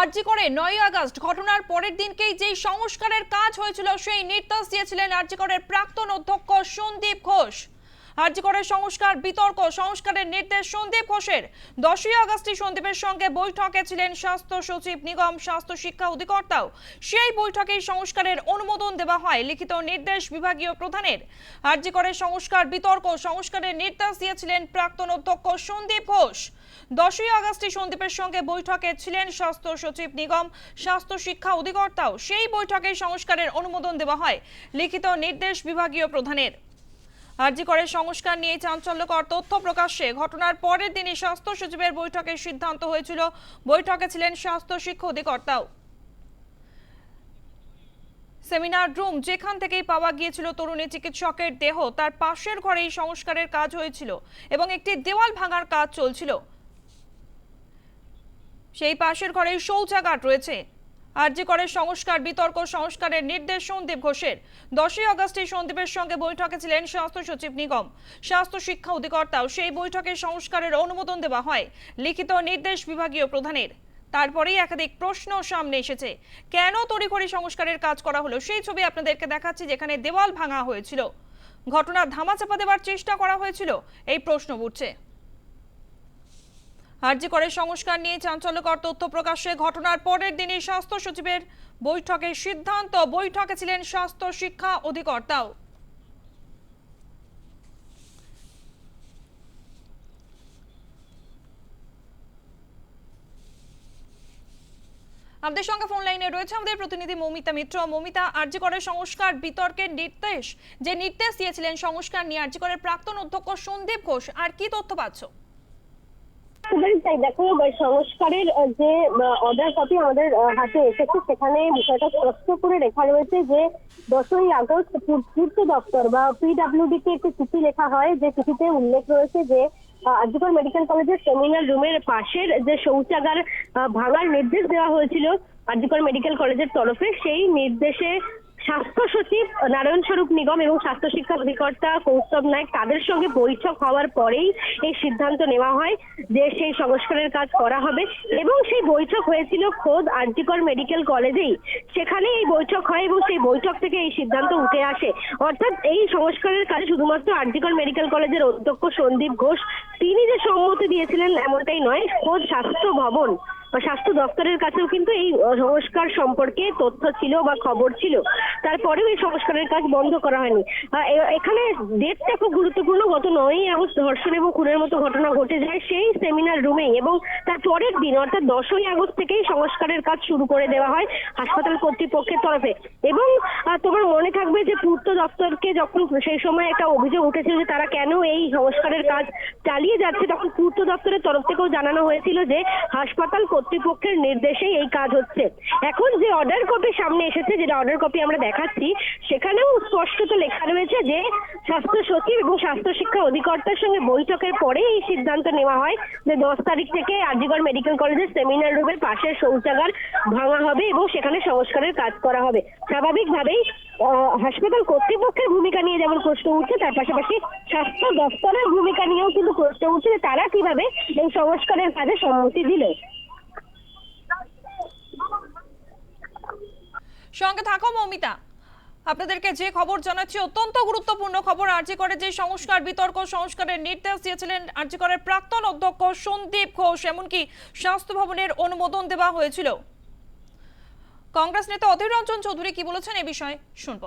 আরজি করে নয় আগস্ট। ঘটনার পরের দিনকেই যেই সংস্কারের কাজ হয়েছিল, সেই নির্দেশ দিয়েছিলেন আরজি করের প্রাক্তন অধ্যক্ষ সন্দীপ ঘোষ। আরজি করের সংস্কার, বিতর্ক, সংস্কারের নির্দেশ সন্দীপ ঘোষের। দশই আগস্টে সন্দীপের সঙ্গে বৈঠকে ছিলেন স্বাস্থ্য সচিব নিগম স্বাস্থ্য শিক্ষা অধিকর্তাও। সেই বৈঠকেই সংস্কারের অনুমোদন দেওয়া হয় লিখিত নির্দেশ বিভাগীয় প্রধানের। আরজি করের সংস্কার, বিতর্ক, সংস্কারের নির্দেশ দিয়েছিলেন প্রাক্তন অধ্যক্ষ সন্দীপ ঘোষ। দশই আগস্টে সন্দীপের সঙ্গে বৈঠকে ছিলেন স্বাস্থ্য সচিব নিগম স্বাস্থ্য শিক্ষা অধিকর্তাও। সেই বৈঠকে সংস্কারের অনুমোদন দেওয়া হয় লিখিত নির্দেশ বিভাগীয় প্রধানের। আরজি করে সংস্কার নিয়ে চাঞ্চল্যকর তথ্য প্রকাশ্যে ঘটনার পরের দিনই স্বাস্থ্য সচিবের বৈঠকে সিদ্ধান্ত হয়েছিল। বৈঠকে ছিলেন স্বাস্থ্য শিক্ষা অধিকর্তাও। সেমিনার রুম যেখান থেকেই পাওয়া গিয়েছিল তরুণী চিকিৎসকের দেহ, তার পাশের ঘরেই সংস্কারের কাজ হয়েছিল এবং একটি দেওয়াল ভাঙার কাজ চলছিল। সেই পাশের ঘরেই শৌচাগার রয়েছে। আরজি করে সংস্কার, বিতর্ক সংস্কারের নির্দেশ সন্দীপ ঘোষের। দশই আগস্টে সন্দীপের সঙ্গে বৈঠকে ছিলেন স্বাস্থ্য সচিব নিগম। স্বাস্থ্য শিক্ষা অধিকর্তাও সেই বৈঠকে সংস্কারের অনুমোদন দেওয়া হয়, লিখিত নির্দেশ বিভাগীয় প্রধানের। তারপরেই একাধিক প্রশ্ন সামনে এসেছে। কেন তড়িঘড়ি সংস্কারের কাজ করা হলো? সেই ছবি আপনাদেরকে দেখাচ্ছি যেখানে দেওয়াল ভাঙা হয়েছিল। ঘটনার ধামাচাপা দেওয়ার চেষ্টা করা হয়েছিল, এই প্রশ্ন উঠছে। আরজি করে সংস্কার নিয়ে চাঞ্চল্যকর তথ্য প্রকাশ্যে ঘটনার পরের দিনই স্বাস্থ্য সচিবের বৈঠকে সিদ্ধান্ত। বৈঠকে ছিলেন স্বাস্থ্য শিক্ষা অধিকর্তাও। আমাদের সঙ্গে ফোন লাইনে রয়েছে আমাদের প্রতিনিধি মৌমিতা মিত্র। মৌমিতা, আরজি করে সংস্কার বিতর্কের নির্দেশ। যে নির্দেশ দিয়েছিলেন সংস্কার নিয়ে আরজি করের প্রাক্তন অধ্যক্ষ সন্দীপ ঘোষ, আর কি তথ্য পাচ্ছ? একেবারেই তাই দেখো সংস্কারের যে অর্ডার কপি আমাদের হাতে এসেছে, সেখানে বিষয়টা স্পষ্ট করে লেখা রয়েছে যে, দশই আগস্ট পূর্ত দপ্তর বা পিডাব্লিউডি কে একটি চিঠি লেখা হয়, যে চিঠিতে উল্লেখ রয়েছে যে আজিকর মেডিকেল কলেজের সেমিনার রুমের পাশের যে শৌচাগার ভাঙার নির্দেশ দেওয়া হয়েছিল আজিকর মেডিকেল কলেজের তরফে, সেই নির্দেশে স্বাস্থ্য সচিব নারায়ণ স্বরূপ নিগম এবং স্বাস্থ্য শিক্ষা অধিকর্তা কৌস্তব নায়ক তাদের সঙ্গে বৈঠক হওয়ার পরেই এই সিদ্ধান্ত নেওয়া হয় যে সেই সংস্কারের কাজ করা হবে এবং সেই বৈঠক হয়েছিল খোদ আরজিকর মেডিকেল কলেজেই। সেখানে এই বৈঠক হয় এবং সেই বৈঠক থেকে এই সিদ্ধান্ত উঠে আসে। অর্থাৎ এই সংস্কারের কাজে শুধুমাত্র আরজিকর মেডিকেল কলেজের অধ্যক্ষ সন্দীপ ঘোষ, তিনি যে সম্মতি দিয়েছিলেন এমনটাই নয়, খোদ স্বাস্থ্য ভবন স্বাস্থ্য দপ্তরের কাছেও কিন্তু এই সংস্কার সম্পর্কে তথ্য ছিল বা খবর ছিল। তারপরেও এই সংস্কারের কাজ বন্ধ করা হয়নি। এখানে ডেটটা খুব গুরুত্বপূর্ণ। গত নয়ই আগস্ট ধর্ষণ এবং খুনের মতো ঘটনা ঘটে যায় সেই সেমিনার রুমেই এবং তার পরের দিন, অর্থাৎ দশই আগস্ট থেকেই সংস্কারের কাজ শুরু করে দেওয়া হয় হাসপাতাল কর্তৃপক্ষের তরফে। এবং তোমার মনে থাকবে যে পূর্ত দপ্তরকে যখন সেই সময় একটা অভিযোগ উঠেছিল যে তারা কেন এই সংস্কারের কাজ চালিয়ে যাচ্ছে, তখন পূর্ত দপ্তরের তরফ থেকেও জানানো হয়েছিল যে হাসপাতাল কর্তৃপক্ষের নির্দেশেই এই কাজ হচ্ছে। এখন যে অর্ডার কপি সামনে এসেছে, যেটা অর্ডার কপি আমরা দেখাচ্ছি, সেখানেও স্পষ্টত লেখা রয়েছে যে স্বাস্থ্য সচিব এবং স্বাস্থ্য শিক্ষা অধিকর্তার সঙ্গে বৈঠকের পরে এই সিদ্ধান্ত নেওয়া হয় যে দশ তারিখ থেকে আরজিগড় মেডিকেল কলেজের সেমিনার রুমের পাশের শৌচাগার ভাঙা হবে এবং সেখানে সংস্কারের কাজ করা হবে। স্বাভাবিকভাবেই হাসপাতাল কর্তৃপক্ষের ভূমিকা নিয়ে যেমন প্রশ্ন উঠছে, তার পাশাপাশি স্বাস্থ্য দপ্তরের ভূমিকা নিয়েও কিন্তু প্রশ্ন উঠছে তারা কীভাবে এই সংস্কারের কাজে সম্মতি দিল সঙ্গে থাকো মৌমিতা। আপনাদেরকে যে খবর জানাচ্ছি, অত্যন্ত গুরুত্বপূর্ণ খবর। আরজি করে যে সংস্কার, বিতর্ক, সংস্কারের নির্দেশ দিয়েছিলেন আরজি করের প্রাক্তন অধ্যক্ষ সন্দীপ ঘোষ, এমনকি স্বাস্থ্য ভবনের অনুমোদন দেওয়া হয়েছিল। কংগ্রেস নেতা অধীর রঞ্জন চৌধুরী কি বলেছেন এ বিষয়ে শুনব।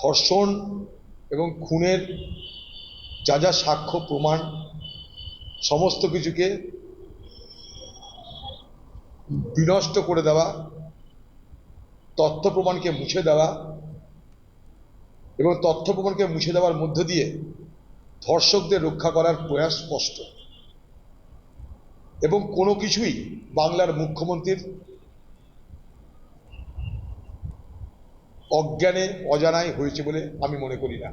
ধর্ষণ এবং খুনের যা যা সাক্ষ্য, প্রমাণ সমস্ত কিছুকে বিনষ্ট করে দেওয়া, তথ্য প্রমাণকে মুছে দেওয়া, এবং তথ্য প্রমাণকে মুছে দেওয়ার মধ্য দিয়ে ধর্ষকদের রক্ষা করার প্রয়াস স্পষ্ট। এবং কোনো কিছুই বাংলার মুখ্যমন্ত্রীর অজ্ঞানে, অজানায় হয়েছে বলে আমি মনে করি না।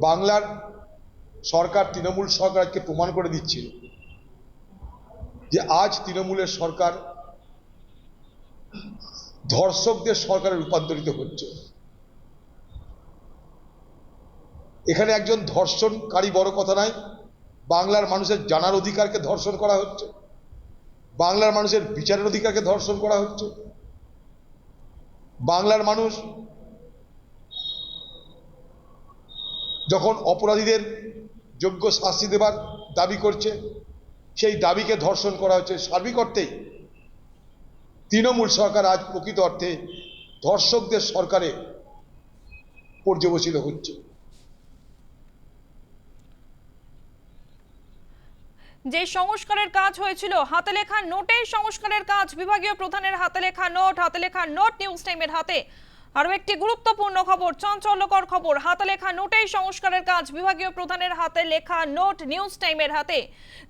বাংলার সরকার তৃণমূল সরকার আজকে প্রমাণ করে দিচ্ছে যে আজ তৃণমূলের সরকার ধর্ষকদের সরকারে রূপান্তরিত হচ্ছে। এখানে একজন ধর্ষণকারী বড় কথা নয়, বাংলার মানুষের জানার অধিকারকে ধর্ষণ করা হচ্ছে, বাংলার মানুষের বিচারের অধিকারকে ধর্ষণ করা হচ্ছে, বাংলার মানুষ যখন অপরাধীদের যোগ্য শাস্তি দেবার দাবি করছে। সেই দাবিকে ধর্ষণ করা হচ্ছে সার্বিক অর্থেই। তৃণমূল সরকার আজ প্রকৃত অর্থে ধর্ষকদের সরকারে পর্যবসিত হচ্ছে। যে সংস্কারের কাজ হয়েছিল, হাতে লেখা নোটের সংস্কারের কাজ। বিভাগীয় প্রধানের হাতে লেখা নোট, হাতে লেখা নোট নিউজ টাইমের হাতে। আরও একটি গুরুত্বপূর্ণ খবর খবর। হাতে লেখা নোটেই সংস্কারের কাজ। বিভাগীয় প্রধানের হাতে লেখা নোট নিউজ টাইমের হাতে।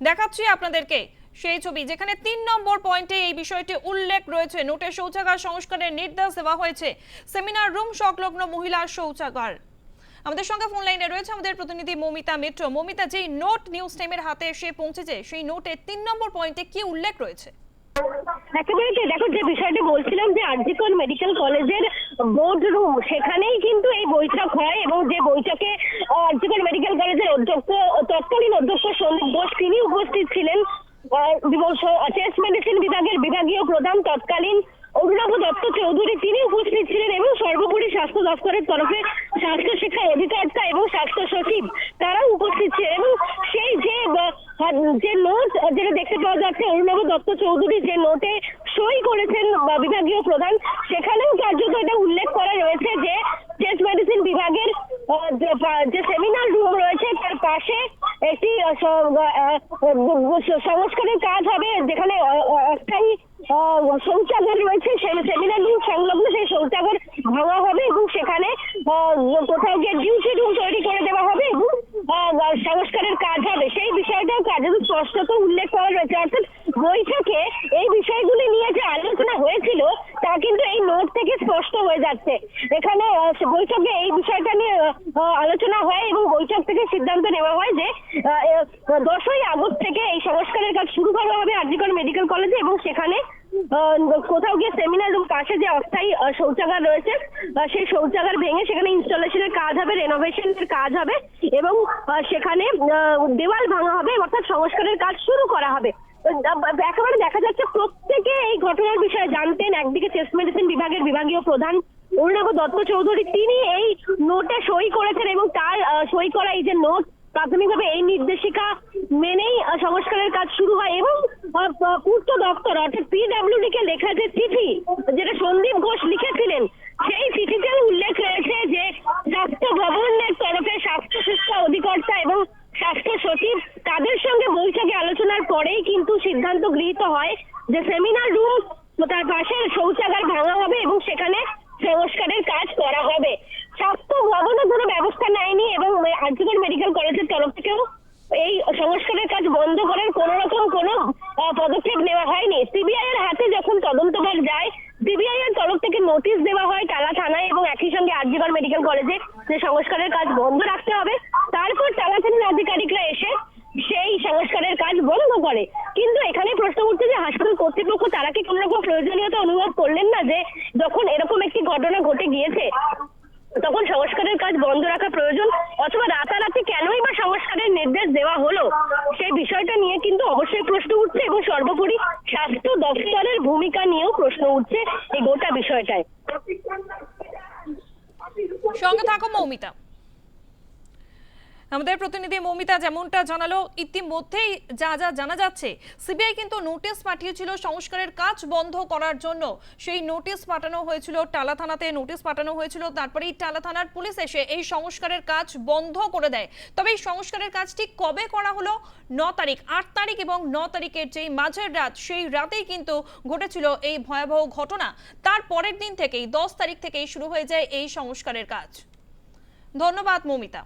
দেখাচ্ছি আপনাদেরকে সেই ছবি, যেখানে তিন নম্বর পয়েন্টে এই বিষয়টি উল্লেখ রয়েছে। নোটে শৌচাগার সংস্কারের নির্দেশ দেওয়া হয়েছে। সেমিনার রুম সংলগ্ন মহিলা শৌচাগার। আমাদের সঙ্গে ফোন লাইনে রয়েছে আমাদের প্রতিনিধি মমিতা মিত্র। মমিতা, যেই নোট নিউজ টাইমের হাতে এসে পৌঁছেছে, সেই নোটে তিন নম্বর পয়েন্টে কি উল্লেখ রয়েছে? একেবারে দেখো, যে বিষয়টি বলছিলাম যে আরজিকর মেডিকেল কলেজের বোর্ড রুম সেখানেই কিন্তু এই বৈঠক হয় এবং যে বৈঠকে আরজিকর মেডিকেল কলেজের অধ্যক্ষ, তৎকালীন অধ্যক্ষ সন্দীপ ঘোষ, তিনি উপস্থিত ছিলেন। চেস্ট মেডিসিন বিভাগের বিভাগীয় প্রধান, তৎকালীন অরুণাভ দত্ত চৌধুরী, তিনি উপস্থিত ছিলেন এবং সর্বোপরি স্বাস্থ্য দপ্তরের তরফে স্বাস্থ্য শিক্ষা অধিকর্তা এবং স্বাস্থ্য সচিব তারাও উপস্থিত ছিলেন এবং সেই যে যে নোট যেটা দেখতে পাওয়া যাচ্ছে অরুণাভ দত্ত চৌধুরী যে নোটে সই করেছেন বিভাগীয় প্রধান, সেখানেও এটা উল্লেখ করা রয়েছে যে চেস্ট মেডিসিন বিভাগের যে সেমিনার রুম রয়েছে, তার পাশে একটি সংস্কারের কাজ হবে, যেখানে অস্থায়ী শৌচাগার রয়েছে সেমিনার রুম সংলগ্ন সেই শৌচাগার ভাঙা হবে এবং সেখানে কোথাও গিয়ে ডিউটি রুম তৈরি করে দেওয়া হবে এবং আহ, সংস্কারের কাজ হবে সেই বিষয়টাও কাজে স্পষ্টত উল্লেখ করা রয়েছে অর্থাৎ বৈঠকে এই বিষয়গুলি নিয়ে যে আলোচনা হয়েছিল তা কিন্তু এই নোট থেকে স্পষ্ট হয়ে যাচ্ছে এখানে আহ, বৈঠকে এই বিষয়টা নিয়ে আহ, আলোচনা হয় এবং বৈঠক থেকে সিদ্ধান্ত নেওয়া হয় যে দশই আগস্ট থেকে এই সংস্কারের কাজ শুরু করা হবে আরজিকর মেডিকেল কলেজে এবং সেখানে কোথাও গিয়ে সেমিনার রুম, পাশে যে অস্থায়ী শৌচাগার রয়েছে সেই শৌচাগার ভেঙে সেখানে ইনস্টলেশনের কাজ হবে, রেনোভেশনের কাজ হবে এবং সেখানে দেওয়াল ভাঙা হবে, অর্থাৎ সংস্কারের কাজ শুরু করা হবে। একেবারে দেখা যাচ্ছে প্রত্যেকে এই ঘটনার বিষয়ে জানতেন, একদিকে চেস্ট মেডিসিন বিভাগের বিভাগীয় প্রধান অরুণাভ দত্ত চৌধুরী, তিনি এই নোটে সই করেছেন এবং তার সই করা এই যে নোট প্রাথমিকভাবে এই নির্দেশিকা মেনেই সংস্কারের কাজ শুরু হয় এবং পূর্ত দপ্তর অর্থাৎ পিডাব্লিউডি কে লেখা যে চিঠি, যেটা সন্দীপ ঘোষ লিখেছিলেন, সেই চিঠিতে উল্লেখ রয়েছে যে স্বাস্থ্য ভবনের তরফে স্বাস্থ্য শিক্ষা অধিকর্তা এবং স্বাস্থ্য সচিব তাদের সঙ্গে বৈঠকে আলোচনার পরেই কিন্তু সিদ্ধান্ত গৃহীত হয় যে সেমিনার রুম তার পাশে শৌচাগার ভাঙা হবে এবং সেখানে সংস্কারের কাজ করা হবে। স্বাস্থ্য ভবনে কোনো ব্যবস্থা নেয়নি এবং আর্জিকর মেডিকেল কলেজের তরফ থেকেও এই সংস্কারের কাজ বন্ধ করার কোন রকম কোন পদক্ষেপ নেওয়া হয়নি। সিবিআই এর হাতে যখন তদন্তভার যায় সিবিআই এর তরফ থেকে নোটিশ দেওয়া হয় টালা থানায় এবং একই সঙ্গে আরজিকর মেডিকেল কলেজে যে সংস্কারের কাজ বন্ধ রাখতে হবে তারপর টালা থানার আধিকারিকরা এসে সেই সংস্কারের কাজ বন্ধ করে কিন্তু এখানে প্রশ্ন উঠছে যে হাসপাতাল কর্তৃপক্ষ তারা কি কোনো রকম প্রয়োজনীয়তা অনুভব করলেন না যে যখন এরকম একটি ঘটনা ঘটে গিয়েছে তখন সংস্কারের কাজ বন্ধ রাখা প্রয়োজন? অথবা রাতারাতি কেনই বা সংস্কারের নির্দেশ দেওয়া হলো? সেই বিষয়টা নিয়ে কিন্তু অবশ্যই প্রশ্ন উঠছে এবং সর্বোপরি স্বাস্থ্য দপ্তরের ভূমিকা নিয়েও প্রশ্ন উঠছে এই গোটা বিষয়টায় সঙ্গে থাকো মৌমিতা আমাদের প্রতিনিধি মৌমিতা যেমনটা জানালো, ইতিমধ্যেই যা যা জানা যাচ্ছে, সিবিআই কিন্তু নোটিশ পাঠিয়েছিল সংস্কারের কাজ বন্ধ করার জন্য। সেই নোটিশ পাঠানো হয়েছিল টালা থানাতে, নোটিশ পাঠানো হয়েছিল, তারপরেই টালা থানার পুলিশ এসে এই সংস্কারের কাজ বন্ধ করে দেয়। তবে এই সংস্কারের কাজটি কবে করা হলো? ন তারিখ, আট তারিখ এবং ন তারিখের যেই মাঝের রাত, সেই রাতেই কিন্তু ঘটেছিল এই ভয়াবহ ঘটনা। তার পরের দিন থেকেই, দশ তারিখ থেকেই শুরু হয়ে যায় এই সংস্কারের কাজ। ধন্যবাদ মৌমিতা।